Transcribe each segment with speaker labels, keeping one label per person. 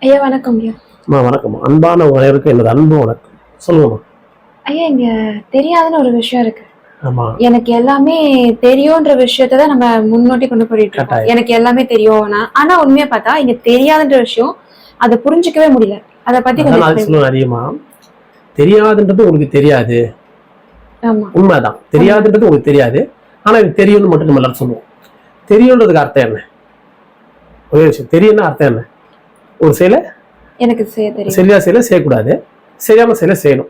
Speaker 1: ஐயா வணக்கம் ஐயா.
Speaker 2: அம்மா வணக்கம். அன்பான உணருக்கு எனது அன்பு வணக்கம். சொல்லுங்கம்மா.
Speaker 1: ஐயா இங்க தெரியாதுன்னு ஒரு விஷயம் இருக்கு.
Speaker 2: ஆமா.
Speaker 1: எனக்கு எல்லாமே தெரியும்ன்ற விஷயத்த தான் நம்ம முன்னோட்டி கொண்டு போயிட்டு இருக்கோம். எனக்கு எல்லாமே தெரியும். ஆனா- உண்மையா பார்த்தா இங்க தெரியாதுன்ற விஷயம் அதை புரிஞ்சுக்கவே முடியல. அத பத்தி கொஞ்சம்
Speaker 2: அதிகமா. தெரியாதுன்றது உனக்கு தெரியாது. உண்மைதான். தெரியாதுன்றது உனக்கு தெரியாது. ஆனா எனக்கு தெரியும்னு மட்டும் நம்ம எல்லாரும் சொல்லுவோம். தெரியுன்றதுக்கு அர்த்தம் என்ன? ஒரே விஷயம் தெரியும்னா அர்த்தம் என்ன? ஒரு செயலை
Speaker 1: எனக்கு செய்ய தெரியும்.
Speaker 2: சரியா செயலை செய்யக்கூடாது. சரியான செயலை செய்யணும்.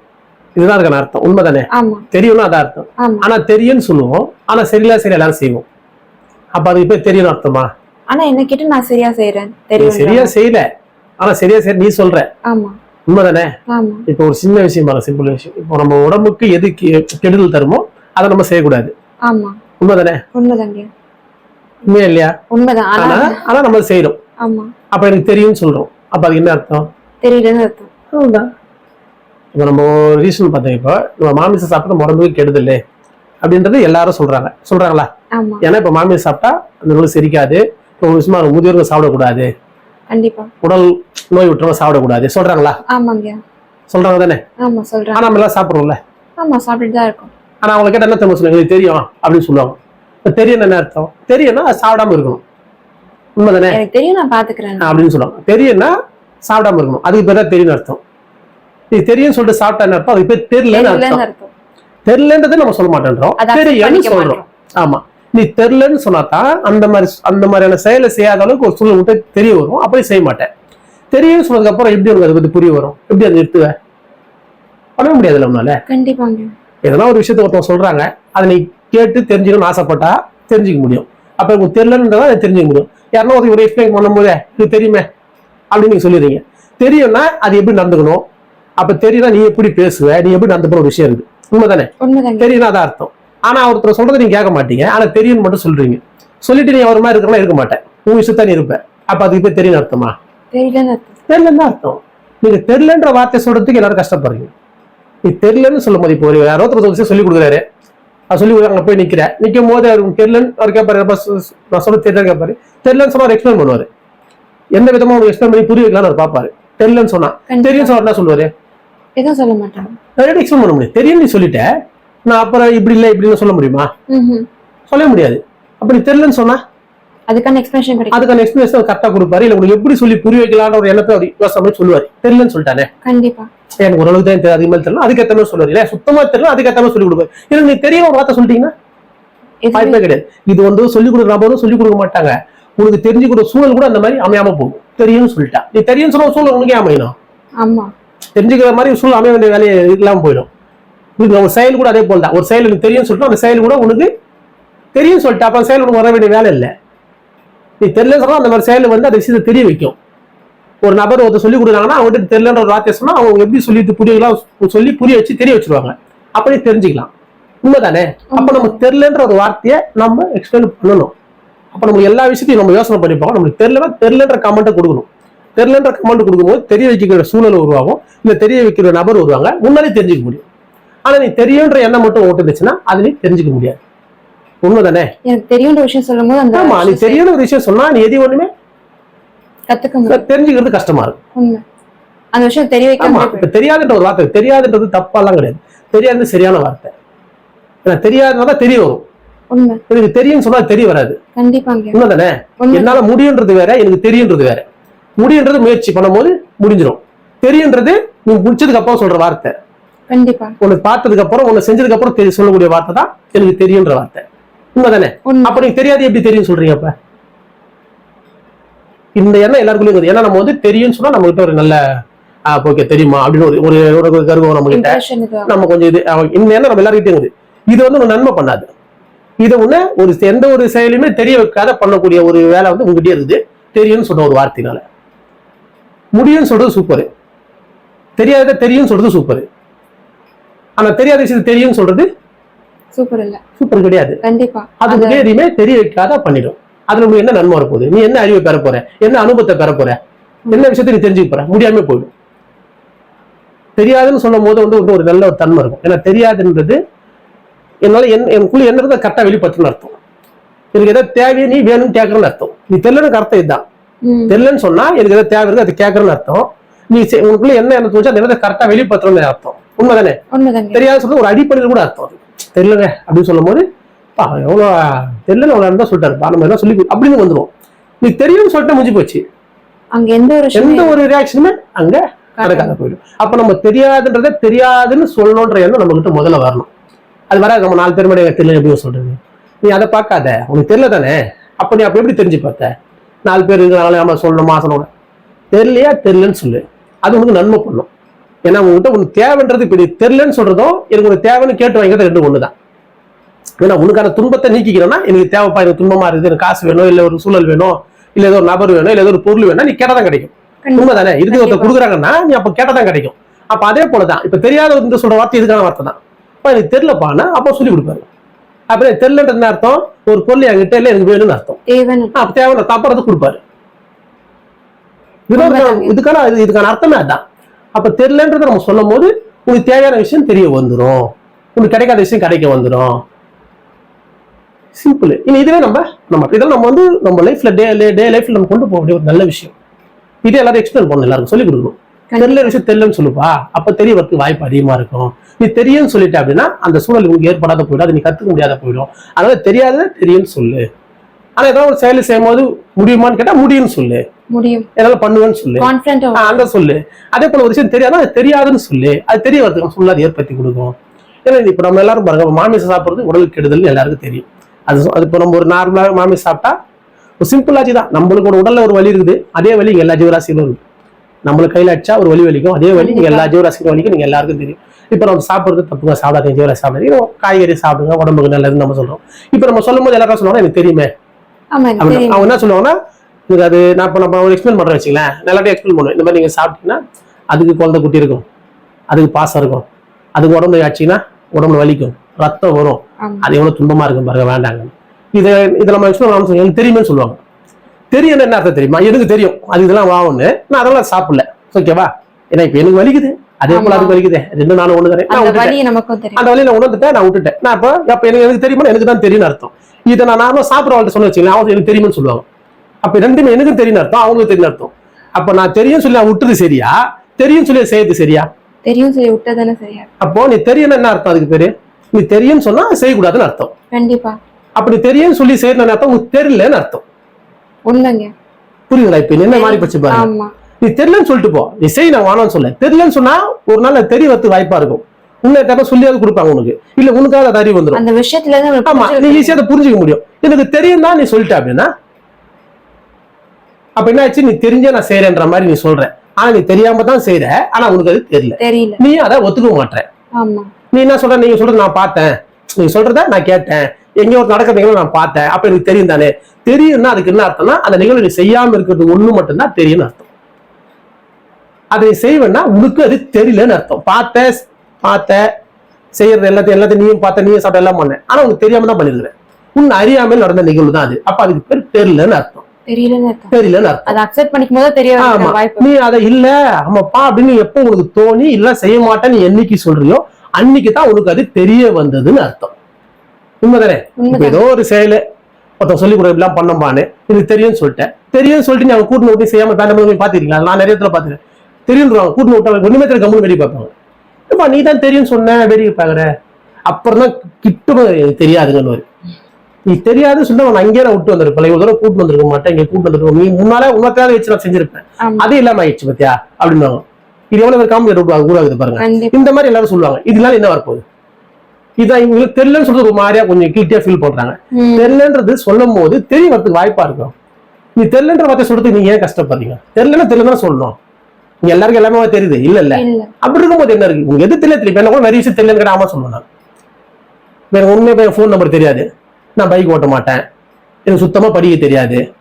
Speaker 2: இதுதான் அதுக்கான அர்த்தம். உண்மைதானே?
Speaker 1: ஆமா.
Speaker 2: தெரியும்னா அதான் அர்த்தம். ஆனா தெரியும்னு சொல்லுவோம். ஆனா சரியா சரி எல்லாரும் செய்வோம். அப்ப அதுக்கு போய் தெரியும் அர்த்தமா?
Speaker 1: ஆனா என்ன கேட்டு நான் சரியா செய்யறேன்
Speaker 2: சரியா செய்யல. ஆனா சரியா செய்ய நீ சொல்ற.
Speaker 1: ஆமா.
Speaker 2: உண்மைதானே?
Speaker 1: ஆமா.
Speaker 2: இப்போ ஒரு சின்ன விஷயம் பாருங்க சிம்பிள் விஷயம். இப்போ நம்ம உடம்புக்கு எது கெடுதல் தருமோ அதை நம்ம செய்யக்கூடாது.
Speaker 1: ஆமா.
Speaker 2: உண்மைதானே?
Speaker 1: உண்மைதாங்க.
Speaker 2: உண்மையா இல்லையா?
Speaker 1: உண்மைதான். ஆனா
Speaker 2: ஆனா நம்ம செய்யறோம் அப்ப எனக்கு தெரியும்னு சொல்றோம். அப்ப அதுக்கு என்ன அர்த்தம்?
Speaker 1: தெரியலன்னு அர்த்தம்.
Speaker 2: அவ்வளவுதான். இப்போ நம்ம ரீசன் பார்த்தோம் இப்போ நம்ம மாமிசம் சாப்பிட்டா உடம்புக்கு கெடுதல் அப்படின்றது எல்லாரும் சொல்றாங்க. சொல்றாங்களா?
Speaker 1: ஆமா.
Speaker 2: ஏன்னா இப்போ மாமிசம் சாப்பிட்டா அந்த நோய் செரிக்காது. இப்போ விஷயமா முதியோர்கள் சாப்பிடக்கூடாது.
Speaker 1: கண்டிப்பா.
Speaker 2: உடல் நோய் விட்டுறவங்க சாப்பிடக்கூடாது. சொல்றாங்களா?
Speaker 1: ஆமாங்க
Speaker 2: சொல்றாங்க தானே?
Speaker 1: ஆமா சொல்றேன்
Speaker 2: ஆனா நம்ம எல்லாம் சாப்பிடுறோம்ல.
Speaker 1: ஆமா சாப்பிட்டுட்டு தான் இருக்கோம்.
Speaker 2: ஆனா அவங்க கேட்ட என்ன தெரியுமா சொல்லுவாங்க "எனக்கு தெரியும் அப்படின்னு சொல்லுவாங்க. இப்ப தெரியும் என்ன அர்த்தம்? தெரியும்னா அது சாப்பிடாம இருக்கணும். உண்மைதானே?
Speaker 1: எனக்கு தெரியும் நான் பாத்துக்கிறேன்.
Speaker 2: அப்படின்னு சொல்லுவாங்க. தெரியும்னா சாப்பிடாம இருக்கணும். அதுக்கு பேர் தான் தெரியும் அர்த்தம். இது தெரியும் சொல்லிட்டு சாப்பிட்டா அர்த்தம்? அதுக்கு பேர் தெரியலன்னு அர்த்தம். தெரியலன்றதை நம்ம சொல்ல மாட்டேன்றோம். தெரியும்னு சொல்றோம். ஆமா. நீ தெரியலன்னு சொன்னாதான் அந்த மாதிரி அந்த மாதிரியான செயலை செய்யாத அளவுக்கு ஒரு சூழ்நிலை மட்டும் தெரிய வரும். அப்படி செய்ய மாட்டேன். தெரியும்னு சொன்னதுக்கு அப்புறம் எப்படி உனக்கு அதை பத்தி புரிய வரும்? எப்படி அதை நிறுத்துவ? பண்ண முடியாதுல்ல உன்னால.
Speaker 1: கண்டிப்பாங்க
Speaker 2: எதனா ஒரு விஷயத்த ஒருத்தவங்க சொல்றாங்க. அதை நீ கேட்டு தெரிஞ்சுக்கணும்னு ஆசைப்பட்டா தெரிஞ்சுக்க முடியும். அப்ப உங்களுக்கு தெரியலன்றதா அதை தெரிஞ்சுக்க முடியும். யாருன்னா ஒரு ஒரு எக்ஸ்பிளைன் பண்ணும்போது இது தெரியுமே? அப்படின்னு நீங்க சொல்லிடுறீங்க. தெரியும்னா அது எப்படி நடந்துக்கணும்? அப்ப தெரியும்னா நீ எப்படி பேசுவ? நீ எப்படி நடந்துக்கணும் ஒரு விஷயம் இருக்கு. உண்மைதானே? தெரியும்னா அதான் அர்த்தம். ஆனா ஒருத்தர் சொல்றதை நீங்க கேட்க மாட்டீங்க. ஆனா தெரியும்னு மட்டும் சொல்றீங்க. சொல்லிட்டு நீ அவர் மாதிரி இருக்கிறனா இருக்க மாட்டேன். உன் விஷயத்த நீ இருப்ப. அப்ப அதுக்கு பேர் தெரியும் அர்த்தமா?
Speaker 1: தெரியலன்னு அர்த்தம்.
Speaker 2: தெரியலன்னு தான் அர்த்தம். நீங்க தெரியலன்ற வார்த்தை சொல்றதுக்கு எல்லாரும் கஷ்டப்படுறீங்க. நீ தெரியலன்னு சொல்லும் போது இப்போ யாரோ ஒருத்தர் சொல்லி கொடுக்குறாரு. சொல்லி அங்க போய் நிக்கிற. நிக்கும் போது அவர் உங்களுக்கு தெரியலன்னு அவர் கேட்பாரு "அப்ப சு- சு- நான் சொல்ல தெரியல கேட்பாரு தெரியலன்னு சொன்னா அவர் எக்ஸ்பிளைன் பண்ணுவாரு. எந்த விதமா அவர் எக்ஸ்பிளைன் பண்ணி புரிய வைக்கலாம்னு அவர் பார்ப்பாரு. தெரியலன்னு சொன்னா. தெரியும் சொன்னா என்ன சொல்லுவாரு?
Speaker 1: எதுவும் சொல்ல மாட்டாங்க
Speaker 2: எக்ஸ்பிளைன் பண்ண முடியும் தெரியும் நீ சொல்லிட்ட நான் அப்புறம் இப்படி இல்லை இப்படின்னு சொல்ல முடியுமா. சொல்ல முடியாது. அப்படி தெரியலன்னு சொன்னா?
Speaker 1: அதுக்கான எக்ஸ்பிளேஷன் கிடைக்கும்.
Speaker 2: அதுக்கான எக்ஸ்பிளேஷன் கரெக்டா கொடுப்பாரு. இல்ல உங்களுக்கு எப்படி சொல்லி புரிய வைக்கலாம்னு ஒரு எண்ணத்தை அவர் யோசனை சொல்லுவாரு. தெரியலன்னு சொல்லிட்டானே?
Speaker 1: கண்டிப்பா.
Speaker 2: எனக்கு ஓரளவுக்கு தான் தெரியும் அதிகமாக தெரியல. அதுக்கேற்ற மாதிரி சொல்லுவாரு. இல்ல சுத்தமா தெரியல அதுக்கேற்ற மாதிரி சொல்லி கொடுப்பாரு எனக்கு நீ தெரியும் வார்த்தை சொல்லிட்டீங்கன்னா வாய்ப்பே கிடையாது. இது வந்து சொல்லி கொடுக்குற நபரும் சொல்லி கொடுக்க மாட்டாங்க. உனக்கு தெரிஞ்சு கொடுக்குற சூழல் கூட அந்த மாதிரி அமையாம போகும். தெரியும்னு சொல்லிட்டா. நீ தெரியும் சொன்ன சூழல் உனக்கே அமையணும்.
Speaker 1: ஆமா.
Speaker 2: தெரிஞ்சுக்கிற மாதிரி சூழல் அமைய வேண்டிய வேலையை இல்லாம போயிடும். இது ஒரு செயல் கூட அதே போல் தான். ஒரு செயல் எனக்கு தெரியும்னு சொல்லிட்டு அந்த செயல் கூட உனக்கு தெரியும் சொல்லிட்டு. அப்ப செயல் உனக்கு வர வேண்டிய வேலை இல்லை. நீ தெரியலன்னு சொன்னா அந்த மாதிரி செயல் வந்து அந்த விஷயத்தை தெரிய வைக்கும். ஒரு நபர் ஒருத்தர் சொல்லி கொடுக்குறாங்கன்னா அவங்ககிட்ட தெரியலன்ற ஒரு வார்த்தையை சொன்னா அவங்க எப்படி சொல்லிட்டு புரியலாம் சொல்லி புரிய வச்சு தெரிய வச்சிருவாங்க. அப்படி தெரிஞ்சுக்கலாம். உண்மைதானே? அப்ப நம்ம தெரியலன்ற ஒரு வார்த்தையை நம்ம எக்ஸ்பிளைன் பண்ணணும். அப்ப நம்ம எல்லா விஷயத்தையும் நம்ம யோசனை பண்ணிப்போம் நம்மளுக்கு தெரியலன்னா தெரியலன்ற கமெண்ட்டை கொடுக்கணும். தெரியலன்ற கமெண்ட் கொடுக்கும்போது தெரிய வைக்கிற சூழல் உருவாகும். இல்ல தெரிய வைக்கிற நபர் வருவாங்க. முன்னாலே தெரிஞ்சுக்க முடியும். ஆனா நீ தெரியுன்ற எண்ணம் மட்டும் அது நீ தெரிஞ்சுக்க முடியாது. உண்மைதானே?
Speaker 1: எனக்கு தெரியும்ன்ற விஷயம் சொல்லும் போது அந்த
Speaker 2: ஆமா நீ ஒரு விஷயம் சொன்னா நீ எது ஒண்ணுமே
Speaker 1: கத்துக்க
Speaker 2: தெரிஞ்சுக்கிறது கஷ்டமா இருக்கும்
Speaker 1: அந்த விஷயம் தெரிய
Speaker 2: இப்ப தெரியாதுன்ற ஒரு வார்த்தை தெரியாதுன்றது தப்பாலாம் கிடையாது. தெரியாதுன்னு சரியான வார்த்தை. ஏன்னா தெரியாததான் தெரிய வரும். எனக்கு தெரியும்னு சொன்னா தெரிய வராது.
Speaker 1: கண்டிப்பாங்க
Speaker 2: உண்மைதானே?
Speaker 1: உண்மை.
Speaker 2: என்னால முடியுன்றது வேற எனக்கு தெரியுன்றது வேற. முடியுன்றது முயற்சி பண்ணும்போது முடிஞ்சிடும் தெரியுன்றது நீ முடிச்சதுக்கு அப்புறம் சொல்ற வார்த்தை.
Speaker 1: கண்டிப்பா.
Speaker 2: உனக்கு பார்த்ததுக்கு அப்புறம் உன்னை செஞ்சதுக்கு அப்புறம் சொல்லக்கூடிய வார்த்தை தான் எனக்கு தெரியுன்ற வார்த்தை. உண்மைதானே?
Speaker 1: உண்மை.
Speaker 2: அப்ப நீங்க தெரியாது எப்படி தெரியும் சொல்றீங்க அப்ப? இந்த எண்ணம் எல்லாருக்குள்ளயும் இருக்குது. ஏன்னா நம்ம வந்து தெரியும்னு சொன்னா நம்ம கிட்ட ஒரு நல்ல ஓகே தெரியுமா? அப்படின்னு ஒரு ஒரு ஒரு கருவம் நம்ம கிட்ட நம்ம கொஞ்சம் இது இந்த எண்ணம் நம்ம எல்லாருக்கிட்டே இருக்குது. இது வந்து ஒரு நன்மை பண்ணாது. இது ஒண்ணு ஒரு எந்த ஒரு செயலையுமே தெரிய வைக்காத பண்ணக்கூடிய ஒரு வேலை வந்து உங்ககிட்டயே இருக்குது. தெரியும்னு சொன்ன ஒரு வார்த்தைனால முடியும்னு சொல்றது சூப்பர் தெரியாத தெரியும்னு சொல்றது சூப்பர் ஆனா தெரியாத விஷயத்தை தெரியும்னு சொல்றது
Speaker 1: சூப்பர் இல்ல.
Speaker 2: சூப்பர் கிடையாது.
Speaker 1: கண்டிப்பா.
Speaker 2: அது எதையுமே தெரிய வைக்காத பண்ணிடும். அதுல உங்களுக்கு என்ன நன்மை வரப்போகுது? நீ என்ன அறிவை பெற போற? என்ன அனுபவத்தை பெற போற? என்ன விஷயத்தை நீ தெரிஞ்சுக்க போற? முடியாம போயிடும் தெரியாதுன்னு சொல்லும் போது வந்து ஒரு நல்ல ஒரு தன்மை இருக்கும். ஏன்னா தெரியாதுன்றது என்னால என் எனக்குள்ள என்ன இருந்தா கரெக்டா வெளிப்படுத்தணும்னு அர்த்தம். எனக்கு எதாவது தேவையை நீ வேணும்னு கேட்கறன்னு அர்த்தம். நீ தெரியலன்னு அர்த்தம் இதுதான். தெரியலன்னு சொன்னா எனக்கு எதாவது தேவை இருக்கு அது கேட்கறன்னு அர்த்தம். நீ உனக்குள்ள என்ன என்ன தோணுச்சோ அந்த எண்ணத்தை கரெக்டா வெளிப்படுத்துறோம்னு அர்த்தம். உண்மைதானே? தெரியாத சொல்றது ஒரு அடிப்படையில் கூட அர்த்தம் தெரியலங்க அப்படின்னு சொல்லும் போது பா எவ்வளோ தெரியல எவ்வளோ தான் சொல்லிட்டாருப்பா நம்ம எல்லாம் சொல்லி அப்படின்னு வந்துடும் நீ தெரியும்னு சொல்லிட்டு முடிஞ்சு போச்சு.
Speaker 1: அங்க எந்த ஒரு
Speaker 2: எந்த ஒரு ரியாக்ஷனுமே அங்க நடக்காத போயிடும். அப்ப நம்ம தெரியாதுன்றதை தெரியாதுன்னு சொல்லணுன்ற எண்ணம் நம்ம கிட்ட முதல்ல வரணும். அது வராது. நம்ம நாலு பேர் மேலே தெரியல எப்படி சொல்றது. நீ அதை பார்க்காத. உனக்கு தெரியல தானே? அப்ப நீ அப்ப எப்படி தெரிஞ்சு பார்த்த? நாலு பேர் இருக்கிறாங்களே நம்ம சொல்லணும் மாசனோட தெரியலையா? தெரியலன்னு சொல்லு. அது உனக்கு நன்மை பண்ணும். ஏன்னா உங்ககிட்ட உனக்கு தேவைன்றது இப்ப நீ தெரியலன்னு சொல்றதும் எனக்கு ஒரு தேவைன்னு கேட்டு வாங்கிறது ரெண்டு ஒண்ணுதான். ஏன்னா உனக்கான துன்பத்தை நீக்கிக்கிறேன்னா எனக்கு தேவைப்பா எனக்கு துன்பமா இருக்குது எனக்கு காசு வேணும் இல்ல ஒரு சூழல் வேணும் இல்ல ஏதோ ஒரு நபர் வேணும் இல்ல ஏதோ ஒரு பொருள் வேணும் நீ கேட்டதான் கிடைக்கும்.
Speaker 1: கண்டிப்பா.
Speaker 2: உண்மைதானே? இருக்கு ஒருத்தர். கொடுக்குறாங்கன்னா நீ அப்ப கேட்டதான் கிடைக்கும். அப்ப அதே போலதான் இப்ப தெரியாத இந்த சொல்ற வார்த்தை இதுக்கான வார்த்தை தான். அப்ப எனக்கு தெரியலப்பான்னா அப்ப சொல்லி கொடுப்பாரு. அப்புறம் தெரியலன்றது என்ன அர்த்தம் ஒரு பொருள் என்கிட்ட இல்ல எனக்கு வேணும்னு அர்த்தம். அப்ப தேவை தப்புறது கொடுப்பாரு. இதுக்கான இது- இதுக்கான அர்த்தமே அதான். அப்ப தெரியலன்றதை நம்ம சொல்லும் போது உனக்கு தேவையான விஷயம் தெரிய வந்துரும். உனக்கு கிடைக்காத விஷயம் கிடைக்க வந்துரும். சிம்பிள் இனி இதுவே நம்ம நம்ம இதெல்லாம் நம்ம வந்து நம்ம லைஃப்ல டே டே லைஃப்ல நம்ம கொண்டு போக வேண்டிய ஒரு நல்ல விஷயம். இதே எல்லாரும் எக்ஸ்பிளைன் பண்ணணும் எல்லாருக்கும் சொல்லி கொடுக்கணும். தெரியல விஷயம் தெரியலன்னு சொல்லுப்பா. அப்ப தெரிய வரதுக்கு வாய்ப்பு அதிகமா இருக்கும். நீ தெரியும்னு சொல்லிட்ட அப்படின்னா அந்த சூழல் உங்களுக்கு ஏற்படாத போயிடும். அது நீ கத்துக்க முடியாத போயிடும். அதனால தெரியாததை தெரியும்னு சொல்லு. ஆனா ஏதாவது ஒரு செயல் செய்யும் போது முடியுமான்னு கேட்டா முடியும்னு சொல்லு.
Speaker 1: முடியும்.
Speaker 2: என்னால பண்ணுவேன்னு சொல்லு. அந்த சொல்லு. அதே போல ஒரு விஷயம் தெரியாதா அது தெரியாதுன்னு சொல்லு. அது தெரிய வரதுக்கு சொல்லு அது ஏற்படுத்தி கொடுக்கும். ஏன்னா இப்ப நம்ம எல்லாரும் பாருங்க மாமிசம் சாப்பிடுறது உடலுக்கு கெடுதல்னு எல்லாருக்கும் தெரியும். அது அது இப்போ நம்ம ஒரு நார்மலாக மாமிசம் சாப்பிட்டா ஒரு சிம்பிள் ஆச்சு தான் நம்மளுக்கு ஒரு உடல்ல ஒரு வலி இருக்குது. அதே வலி எல்லா ஜீவராசிகளும் இருக்கு. நம்மளுக்கு கையில அடிச்சா ஒரு வலி வலிக்கும். அதே வலி இங்க எல்லா ஜீவராசிக்கும் வலிக்கும் நீங்க எல்லாருக்கும் தெரியும். இப்போ நம்ம சாப்பிடுறது தப்புங்க. சாப்பிடாதீங்க ஜீவராசி சாப்பிடாதீங்க காய்கறி சாப்பிடுங்க உடம்புக்கு நல்லதுன்னு நம்ம சொல்றோம். இப்போ நம்ம சொல்லும் போது எல்லாரும் சொல்லுவாங்க எனக்கு தெரியுமே.
Speaker 1: எனக்கு
Speaker 2: அவங்க என்ன சொல்லுவாங்கன்னா இது அது நான் இப்போ நம்ம எக்ஸ்பிளைன் பண்றேன் வச்சுங்களேன் நல்லாவே எக்ஸ்பிளைன் பண்ணுவேன். இந்த மாதிரி நீங்க சாப்பிட்டீங்கன்னா அதுக்கு குழந்தை குட்டி இருக்கும். அதுக்கு பாசம் இருக்கும். அதுக்கு உடம்பு ஆச்சுன்னா உடம்புல வலிக்கும். ரத்தம் வரும். அது எவ்வளவு துன்பமா இருக்கும் பாருங்க வேண்டாங்க. இதை இதை நம்ம எக்ஸ்பிளைன் பண்ண எனக்கு தெரியுமே சொல்லுவாங்க. தெரியும் என்ன அர்த்தம் தெரியுமா? எனக்கு தெரியும். அது இதெல்லாம் வாங்கன்னு நான் அதெல்லாம் சாப்பிடல. ஓகேவா ஏன்னா இப்ப எனக்கு வலிக்குது. அதே போல. அதுக்கு வலிக்குது. ரெண்டு நாளும் ஒண்ணு தானே நான்
Speaker 1: அந்த தெரியும்.
Speaker 2: வழியை நான் உணர்ந்துட்டேன். நான் விட்டுட்டேன். நான் இப்போ அப்ப எனக்கு எனக்கு தெரியுமா எனக்கு தான் தெரியும்னு அர்த்தம். இதை நான் நார்மலா சாப்பிட்றவங்கள்ட்ட சொன்ன வச்சுக்கலாம் அவங்க எனக்கு தெரியும்னு சொல்லுவாங்க. அப்ப ரெண்டுமே எனக்கும் தெரியும் அர்த்தம். அவங்களுக்கு தெரியும் அர்த்தம். அப்ப நான் தெரியும் சொல்லி விட்டது சரியா? தெரியும் சொல்லி செய்யறது சரியா?
Speaker 1: தெரியும் சொல்லி விட்டதானே சரியா?
Speaker 2: அப்போ நீ தெரியும்னா என்ன அர்த்தம் அதுக்கு பேரு? நீ தெரியும்னு சொன்னா செய்யக்கூடாதுன்னு அர்த்தம்.
Speaker 1: கண்டிப்பா.
Speaker 2: அப்ப நீ தெரியும்னு சொல்லி செய்யறதுன்னு அர்த்தம் உனக்கு தெரியலன்னு அர்த்தம்.
Speaker 1: உண்மைங்க.
Speaker 2: இப்ப என்ன மாறி போச்சு பாருங்க நீ தெரியலன்னு சொல்லிட்டு போ. நீ செய் நான் வானான்னு சொல்ல. தெரியலன்னு சொன்னா ஒரு நாள் தெரிய வரதுக்கு வாய்ப்பா இருக்கும். உன்னை தர சொல்லியாவது கொடுப்பாங்க உனக்கு. இல்ல உனக்காக அது அறிவு வந்துடும்
Speaker 1: அந்த விஷயத்துல
Speaker 2: ஆமா நீ ஈஸியா அதை புரிஞ்சுக்க முடியும். எனக்கு தெரியும் தான் நீ சொல்லிட்ட அப்படின்னா அப்ப என்ன ஆச்சு நீ தெரிஞ்சே நான் செய்யறேன்ற மாதிரி நீ சொல்ற. ஆனா நீ தெரியாம தான் செய்யற ஆனா உனக்கு அது தெரியல. நீ அதை ஒத்துக்க
Speaker 1: ஆமா.
Speaker 2: நீ என்ன சொல்ற? நீங்க சொல்றது நான் பார்த்தேன். நீங்க சொல்றத நான் கேட்டேன். எங்கேயோ ஒரு நடக்கிற நிகழ்வு நான் பார்த்தேன். அப்ப எனக்கு தெரியும் தானே. தெரியும்னா அதுக்கு என்ன அர்த்தம்னா அந்த நிகழ்வு நீ செய்யாம இருக்கிறது ஒண்ணு மட்டும்தான் தெரியும்னு அர்த்தம். அதை செய்வேன்னா உனக்கு அது தெரியலன்னு அர்த்தம். பார்த்த பார்த்த செய்யறது எல்லாத்தையும் எல்லாத்தையும் நீயும் பார்த்த நீயும் சாப்பிட்ட எல்லாம் பண்ண ஆனா உனக்கு தெரியாம தான் பண்ணிருக்கிற உன் அறியாமல் நடந்த நிகழ்வு தான் அது. அப்ப அதுக்கு பேர் தெரியலன்னு அர்த்தம்.
Speaker 1: தெரியலன்னு அர்த்தம்.
Speaker 2: நீ அதை இல்ல. ஆமாப்பா அப்படின்னு எப்போ உனக்கு தோணி இல்ல செய்ய மாட்டேன்னு என்னைக்கு சொல்றியோ அன்னைக்கு தான் உனக்கு அது தெரிய வந்ததுன்னு அர்த்தம். உண்மைதானே? இப்ப ஏதோ ஒரு செயலு ஒருத்தன் சொல்லி கொடு இப்படிலாம் பண்ணம்பான்னு எனக்கு தெரியும்னு சொல்லிட்டேன். தெரியும்னு சொல்லிட்டு நீ அவங்க கூட்டு விட்டு செய்யாம தாண்ட பாத்திருக்கீங்களா நான் நிறைய இடத்துல பாத்துருக்கேன் தெரியும்ன்றாங்க கூட்டு விட்டு ஒண்ணுமே தெரிய கம்முன்னு வெடி பார்ப்பாங்க. ஏப்பா நீ தான் தெரியும் சொன்ன வேடிக்கை பாக்குற அப்புறம் தான் கிட்ட எனக்கு தெரியாதுங்கன்னு வரும். நீ தெரியாது சொன்னா நான் அங்கேயே நான் விட்டு வந்திருப்பேன் ஒரு தடவை கூட்டு வந்திருக்க மாட்டேன் இங்க கூட்டு வந்திருக்கோம் நீ முன்னாலே உன்னத்தாவது வச்சு நான் செஞ்சிருப்பேன். அது இல்லாம ஆயிடுச்சு பத்தியா? அப்படின்னுவாங்க. இது எவ்வளவு பேர் காமெடி உருவாகுது பாருங்க. இந்த மாதிரி எல்லாரும் சொல்லுவாங்க. இதனால என்ன வரப்போகுது? இதான் இவங்களுக்கு தெரியலன்னு சொல்றது ஒரு மாதிரியா கொஞ்சம் கில்ட்டியா ஃபீல் பண்றாங்க. தெரியலன்றது சொல்லும் போது தெரிய வரதுக்கு வாய்ப்பா இருக்கும். நீ தெரியலன்ற வார்த்தை சொல்றதுக்கு நீங்க ஏன் கஷ்டப்படுறீங்க? தெரியலன்னா தெரியலன்னு சொல்லணும். இங்க எல்லாருக்கும் எல்லாமே தெரியுது. இல்ல இல்ல. அப்படி இருக்கும்போது என்ன இருக்கு? உங்களுக்கு எது தெரியல தெரியும் என்ன கூட நிறைய விஷயம் தெரியலன்னு ஆமா சொல்லணும் நான். எனக்கு உண்மையா என் ஃபோன் நம்பர் தெரியாது. நான் பைக் ஓட்ட மாட்டேன். எனக்கு சுத்தமா படிக்க தெரியாது.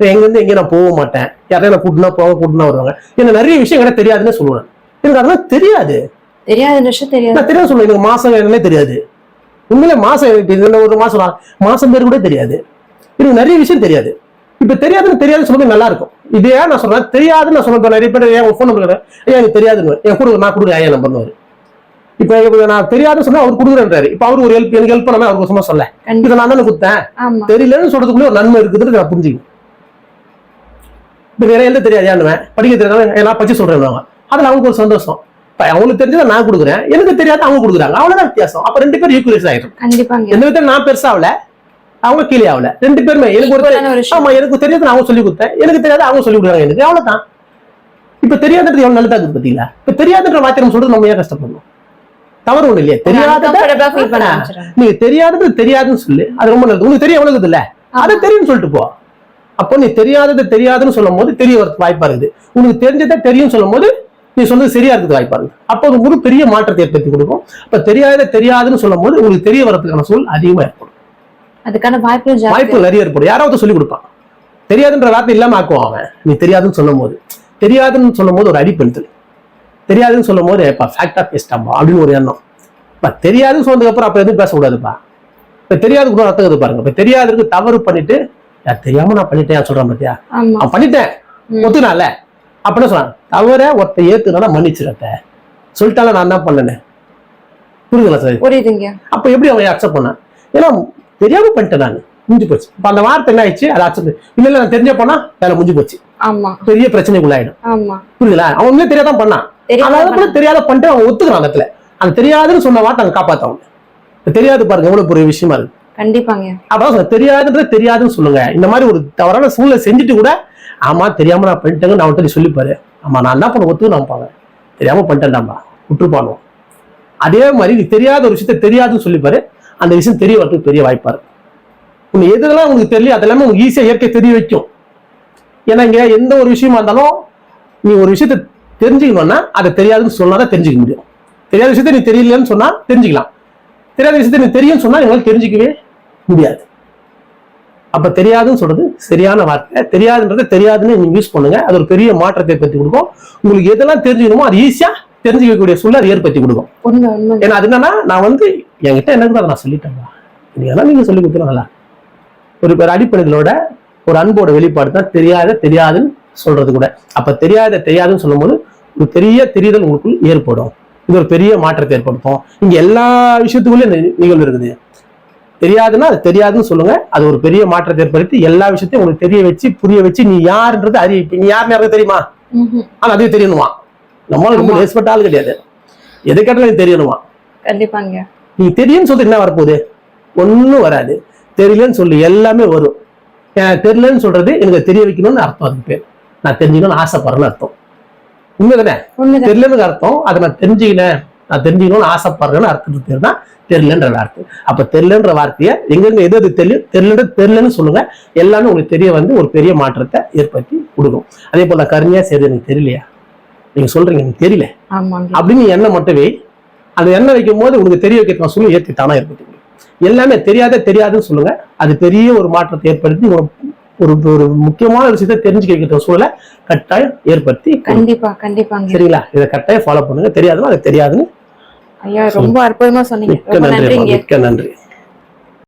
Speaker 2: எங்கேருந்து எங்கேயும் நான் போக மாட்டேன். யாரையும் நான் கூட்டினா போக கூட்டினா வருவாங்க. எனக்கு நிறைய விஷயம் எனக்கு தெரியாதுன்னு சொல்லுவேன். எனக்கு அதெல்லாம் தெரியாது.
Speaker 1: தெரியாத விஷயம் தெரியாது.
Speaker 2: நான் தெரியாது சொல்லுவேன் எனக்கு மாசம் என்னன்னே தெரியாது. உண்மையிலே மாசம் இதுல ஒரு மாசம் மாசம் பேர் கூட தெரியாது. எனக்கு நிறைய விஷயம் தெரியாது. இப்ப தெரியாதுன்னு தெரியாது சொல்லுறது நல்லா இருக்கும். இதே நான் சொல்றேன் தெரியாதுன்னு நான் சொல்றேன் நிறைய பேர் ஏன் ஃபோன் நம்பர் ஏன் எனக்கு தெரியாதுன்னு என் கூட நான் கொடுக்குறேன் ஐயா நம்பர்னு இப்ப நான் தெரியாதுன்னு சொன்னா அவர் கொடுக்குறேன்றாரு. இப்ப அவரு ஒரு ஹெல்ப் எனக்கு ஹெல்ப் பண்ணாம அவருக்கு சும்மா சொல்ல. இதை நான் தானே கொடுத்தேன். தெரியலன்னு சொல்றதுக்குள்ளே ஒரு நன்மை இருக்குதுன்னு நான் புரிஞ்சுக்கணும். நிறைய எழுத தெரியாது ஏன்னுவேன் படிக்க தெரியாத நான் பச்சு சொல்றேன் அதுல அவங்களுக்கு ஒரு சந்தோஷம். அவங்களுக்கு தெரிஞ்சதை நான் கொடுக்குறேன். எனக்கு தெரியாத அவங்க கொடுக்குறாங்க. அவ்வளவுதான் வித்தியாசம். அப்ப ரெண்டு பேரும் ஈக்குவலைஸ் ஆயிடும் எந்த விதத்துல நான் பெருசா ஆகல. அவங்க கீழே ஆகல. ரெண்டு பேருமே எனக்கு ஒரு. ஆமா எனக்கு தெரியாத அவங்க சொல்லி கொடுத்தேன். எனக்கு தெரியாத அவங்க சொல்லி கொடுக்குறாங்க எனக்கு. அவ்வளவுதான். இப்ப தெரியாதது எவ்வளவு நல்லதா இருக்குது பாத்தீங்களா இப்ப தெரியாதுன்ற வார்த்தை நம்ம சொல்றது நம்ம ஏன் கஷ்டப்படணும் தவறு ஒண்ணு இல்லையா.
Speaker 1: ஆரம்பிச்சிடுறாங்க.
Speaker 2: நீங்க தெரியாதது தெரியாதுன்னு சொல்லு. அது ரொம்ப நல்லது. உனக்கு தெரிய எவ்வளவு இல்ல அது தெரியும்னு சொல்லிட்டு போ. அப்போ நீ தெரியாதது தெரியாதுன்னு சொல்லும் போது தெரிய வரதுக்கு வாய்ப்பா இருக்குது. உனக்கு தெரிஞ்சதை தெரியும் சொல்லும் போது நீ சொன்னது சரியா இருக்கிறது வாய்ப்பா இருக்குது. அப்போ ஒரு பெரிய மாற்றத்தை ஏற்படுத்தி கொடுக்கும். அப்ப தெரியாததை தெரியாதுன்னு சொல்லும் போது உங்களுக்கு தெரிய வரதுக்கான சூழல் அதிகமா ஏற்படும்.
Speaker 1: அதுக்கான ஜாஸ்தி
Speaker 2: வாய்ப்பு நிறைய ஏற்படும். யாராவது சொல்லி கொடுப்பான். தெரியாதுன்ற வார்த்தை இல்லாம ஆக்குவான் அவன். நீ தெரியாதுன்னு சொல்லும் போது தெரியாதுன்னு சொல்லும் போது ஒரு அடிப்பெடுத்து தெரியாதுன்னு சொல்லும் போது இப்ப ஃபேக்டா பேசிட்டாம்பா அப்படின்னு ஒரு எண்ணம். இப்ப தெரியாதுன்னு சொன்னதுக்கு அப்புறம் அப்ப எதுவும் பேசக்கூடாதுப்பா. இப்ப தெரியாது கூட அர்த்தம் பாருங்க. இப்ப தெரியாததுக்கு தவறு பண்ணிட்டு "யார் தெரியாம நான் பண்ணிட்டேன் சொல்றேன் பாத்தியா? அவன் பண்ணிட்டேன். ஒத்துனால அப்படின்னு சொன்னான். தவற ஒருத்த ஏத்துனா மன்னிச்சிடத்த சொல்லிட்டால நான் என்ன பண்ணேன்னு புரியுதுங்களா சார்?
Speaker 1: புரியுதுங்க.
Speaker 2: அப்ப எப்படி அவன் அக்செப்ட் பண்ணான்? ஏன்னா தெரியாம பண்ணிட்டேன் நான். முடிஞ்சு போச்சு. அப்ப அந்த வார்த்தை என்ன ஆயிடுச்சு? அதை அக்செப்ட் இல்ல இல்ல நான் தெரிஞ்ச போனா வேலை முடிஞ்சு போச்சு. பெரிய பிரச்சனைக்குள்ளாயிடும். புரியுதுல அவன் உண்மையே தெரியாதான் பண்ணான். அதாவது கூட தெரியாத பண்ணிட்டு அவன் ஒத்துக்கிறான் அந்த இடத்துல. அந்த தெரியாதுன்னு சொன்ன வார்த்தை அவன் காப்பாத்தவன். இப்ப தெரியாது பாருங்க எவ்வளவு பெரிய விஷயமா இருக்கு.
Speaker 1: கண்டிப்பாங்க.
Speaker 2: அதான் சொல்றேன், தெரியாதுன்றது தெரியாதுன்னு சொல்லுங்க. இந்த மாதிரி ஒரு தவறான சூழ்நிலை செஞ்சுட்டு கூட ஆமா தெரியாம நான் பண்ணிட்டேங்க நான் அவன்கிட்ட சொல்லிப்பாரு. ஆமா நான் என்ன பண்ண ஒத்துக்கு நான் பாங்க தெரியாம பண்ணிட்டேன்டாம்பா விட்டுருப்பானோ அதே மாதிரி நீ தெரியாத ஒரு விஷயத்த தெரியாதுன்னு சொல்லிப்பாரு. அந்த விஷயம் தெரிய வரதுக்கு பெரிய வாய்ப்பா இருக்கும் உன்னை எதுலாம் உங்களுக்கு தெரியல அதெல்லாமே உங்களுக்கு ஈஸியா இயற்கை தெரிய வைக்கும். ஏன்னா இங்க எந்த ஒரு விஷயமா இருந்தாலும் நீ ஒரு விஷயத்த தெரிஞ்சுக்கணும்னா அதை தெரியாதுன்னு சொன்னாதான் தெரிஞ்சுக்க முடியும். தெரியாத விஷயத்த நீ தெரியலன்னு சொன்னா தெரிஞ்சுக்கலாம். தெரியாத விஷயத்த நீ தெரியும்னு சொன்னா எங்களால் தெரிஞ்சுக்கவே முடியாது. அப்ப தெரியாதுன்னு சொல்றது சரியான வார்த்தை. தெரியாதுன்றதை தெரியாதுன்னு நீங்க யூஸ் பண்ணுங்க. அது ஒரு பெரிய மாற்றத்தை ஏற்படுத்தி கொடுக்கும். உங்களுக்கு எதெல்லாம் தெரிஞ்சுக்கணுமோ அது ஈஸியா தெரிஞ்சுக்கக்கூடிய சூழல் அது ஏற்படுத்தி கொடுக்கும். ஏன்னா அது என்னன்னா நான் வந்து என்கிட்ட எனக்கு அதை நான் சொல்லிட்டேன். நீங்க எல்லாம் நீங்க சொல்லி கொடுத்துருங்களா ஒரு பேர் அடிப்படைகளோட ஒரு அன்போட வெளிப்பாடு தான் தெரியாத தெரியாதுன்னு சொல்றது கூட. அப்ப தெரியாத தெரியாதுன்னு சொல்லும்போது ஒரு பெரிய தெரிதல் உங்களுக்குள் ஏற்படும். இது ஒரு பெரிய மாற்றத்தை ஏற்படுத்தும். இங்க எல்லா விஷயத்துக்குள்ளேயும் இந்த நிகழ்வு இருக்குது. தெரியாதுன்னா அது தெரியாதுன்னு சொல்லுங்க. அது ஒரு பெரிய மாற்றத்தை ஏற்படுத்தி எல்லா விஷயத்தையும் உங்களுக்கு தெரிய வச்சு புரிய வச்சு நீ யாருன்றது அறி நீ யாருன்னு யாருக்கு தெரியுமா. ஆனா அதே தெரியணுமா? நம்மளால ரொம்ப. ரெஸ்பெக்ட் ஆள் கிடையாது. எதை கேட்டாலும் தெரியணுமா?
Speaker 1: கண்டிப்பாங்க.
Speaker 2: நீ தெரியும்னு சொல்லிட்டு என்ன வரப்போகுது? ஒண்ணும் வராது. தெரியலன்னு சொல்லி எல்லாமே வரும். தெரியலன்னு சொல்றது எனக்கு தெரிய வைக்கணும்னு அர்த்தம் அதுக்கு பேர். நான் தெரிஞ்சுக்கணும்னு ஆசைப்படுறேன்னு அர்த்தம். உண்மைதானே?
Speaker 1: உண்மைதான்.
Speaker 2: தெரியலன்னு அர்த்தம். அதை நான் தெரிஞ்சுக்கினேன் நான் தெரிஞ்சுக்கணும்னு ஆசைப்படுறேன்னு அர்த்தத்துக்கு பேர் தான் தெரியலன்ற வார்த்தை. அப்ப தெரியலன்ற வார்த்தையை எங்கெங்க எது எது தெரியும் தெரியல தெரியலன்னு சொல்லுங்க. எல்லாமே உங்களுக்கு தெரிய வந்து ஒரு பெரிய மாற்றத்தை ஏற்படுத்தி கொடுக்கும். அதே போல கருணையா சரி எனக்கு தெரியலையா? நீங்க சொல்றீங்க எனக்கு தெரியல. அப்படின்னு நீ எண்ணெய் மட்டும் அந்த எண்ணெய் வைக்கும் போது உங்களுக்கு தெரிய வைக்கிறதுக்கு சொல்லி ஏற்றி தானா ஏற்படுத்தி. எல்லாமே தெரியாத தெரியாதுன்னு சொல்லுங்க. அது பெரிய ஒரு மாற்றத்தை ஏற்படுத்தி ஒரு ஒரு ஒரு முக்கியமான விஷயத்தை தெரிஞ்சுக்க வைக்கிற சூழலை கட்டாயம் ஏற்படுத்தி.
Speaker 1: கண்டிப்பா கண்டிப்பாங்க.
Speaker 2: சரிங்களா? இதை கட்டாயம் ஃபாலோ பண்ணுங்க. தெரியாதுன்னா அது தெரியாதுன்னு
Speaker 1: ஐயா ரொம்ப அற்புதமா சொன்னீங்க.
Speaker 2: மிக்க
Speaker 1: ரொம்ப
Speaker 2: நன்றி
Speaker 1: நன்றிங்க.
Speaker 2: மிக்க நன்றி.